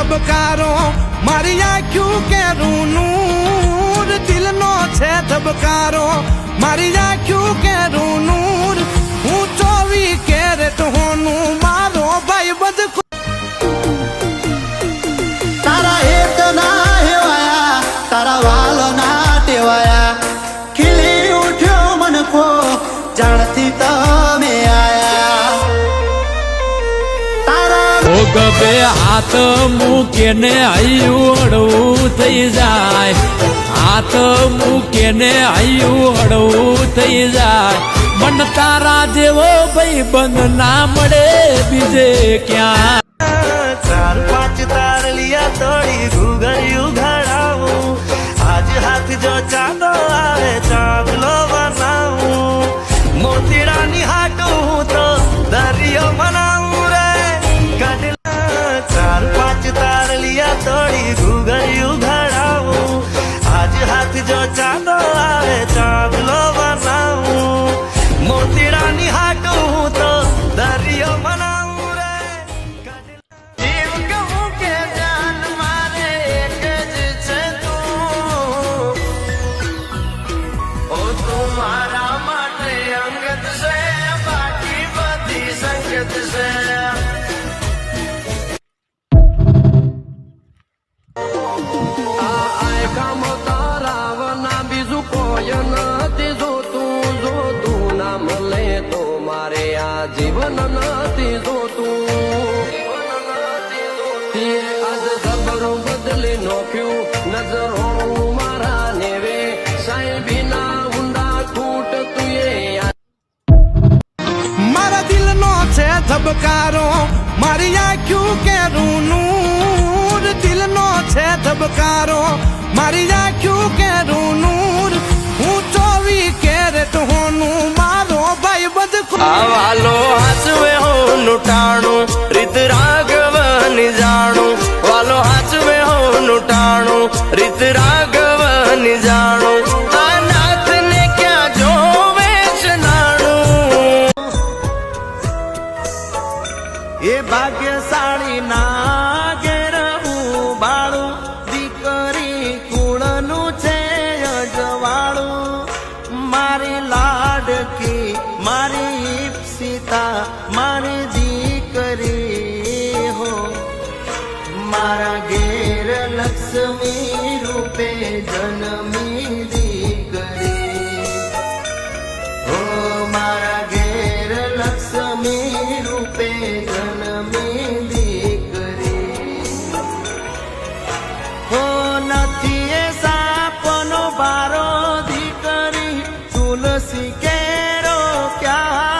ધબકારો. મારી આંખ્યું કે નૂર, દિલનો છે ધબકારો. મારી આંખ્યું કે નૂર, હું ચોવી કેરેટ હોનું. મારો ભાઈ બધ તારા હેત ના હેવાયા, તારા વાલ ના ટેવાયા. ખીલી ઉઠ્યો મનખો જાણતી તમે તારા હાથ મૂકે મૂકીને હૈયું હળવું થઈ જાય. હાથ મૂકે ને હૈયું હળવું થઈ જાય. મન તારા જેવો ભાઈ બંધ ના મળે બીજે ક્યાં? જોતું લે તો મારે આ જીવન નથી જોતું. આજ જબરું બદલી નોખ્યું. નજરો મારા નેવે. સાહેબીના ઊંડા ખૂટ તુએ મારા દિલનો છે ધબકારો. મારી આંખ્યું કે નૂર. દિલનો છે ધબકારો. મારી આંખ્યું કે નૂર. હું ચોવી કેરેટ હોનું રીત નાથને ક્યાં જોવે છે નાણું? એ ભાગ્યશાળી ના ઘેર હું બાળું, દીકરી છે અજવાળું. મારી લાડકી, મારી રૂપે જન્મી દીકરી. ઓ મારા ઘેર લક્ષ્મી રૂપે જન્મી દીકરી. હો નથી એ સાપનો બારો દીકરી. તુલસી કેરો ક્યારો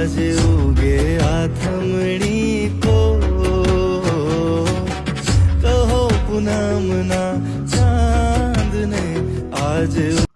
આજ ઉગે આથમણી કો કહો પૂનમના ચાંદને આજ